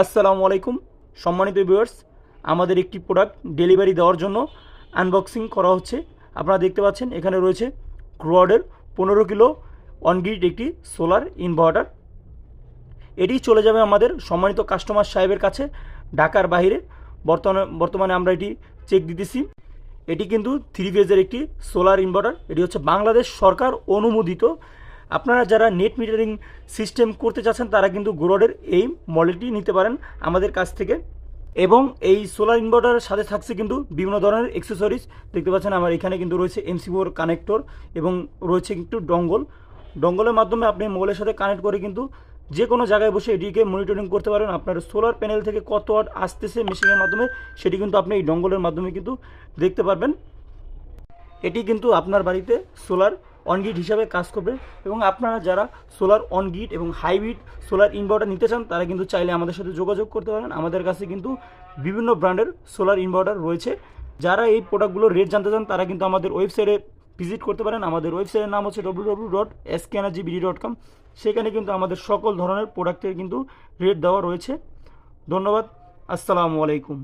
আসসালামু আলাইকুম। সম্মানিত ভিউয়ার্স আমাদের একটি প্রোডাক্ট ডেলিভারি দেওয়ার জন্য আনবক্সিং করা হচ্ছে। আপনারা দেখতে পাচ্ছেন, এখানে রয়েছে ক্রোয়াডের পনেরো কিলো অনগ্রিড একটি সোলার ইনভার্টার এটি চলে যাবে আমাদের সম্মানিত কাস্টমার সাহেবের কাছে, ঢাকার বাইরে। বর্তমানে বর্তমানে আমরা এটি চেক দিতেছি। এটি কিন্তু থ্রি ফেজের একটি সোলার ইনভার্টার এটি হচ্ছে বাংলাদেশ সরকার অনুমোদিত আপনারা যারা নেট মিটারিং সিস্টেম করতে চাচ্ছেন তারা কিন্তু গোরডের এই মডেলটি নিতে পারেন আমাদের কাছ থেকে। এবং এই সোলার ইনভার্টারের সাথে থাকছে কিন্তু বিভিন্ন ধরনের অ্যাক্সেসরিজ দেখতে পাচ্ছেন আমার এখানে কিন্তু রয়েছে এমসিবোর কানেক্টর এবং রয়েছে একটু ডঙ্গল ডঙ্গলের মাধ্যমে আপনি মোবাইলের সাথে কানেক্ট করে কিন্তু যে কোনো জায়গায় বসে এটিকে মনিটরিং করতে পারেন। আপনার সোলার প্যানেল থেকে কত ওয়াট আসতেছে মেশিনের মাধ্যমে, সেটি কিন্তু আপনি এই ডঙ্গলের মাধ্যমে কিন্তু দেখতে পারবেন। এটি কিন্তু আপনার বাড়িতে সোলার অনগ্রিড হিসাবে কাজ করবে। এবং আপনারা যারা সোলার অনগ্রিড এবং হাইব্রিড সোলার ইনভার্টার নিতে চান, তারা কিন্তু চাইলে আমাদের সাথে যোগাযোগ করতে পারেন। আমাদের কাছে কিন্তু বিভিন্ন ব্র্যান্ডের সোলার ইনভার্টার রয়েছে। যারা এই প্রোডাক্টগুলোর রেট জানতে চান, তারা কিন্তু আমাদের ওয়েবসাইটে ভিজিট করতে পারেন। আমাদের ওয়েবসাইটের নাম হচ্ছে W W dot SK energy BD dot com সেখানে কিন্তু আমাদের সকল ধরনের প্রোডাক্টের কিন্তু রেট দেওয়া রয়েছে। ধন্যবাদ। আসসালামু আলাইকুম।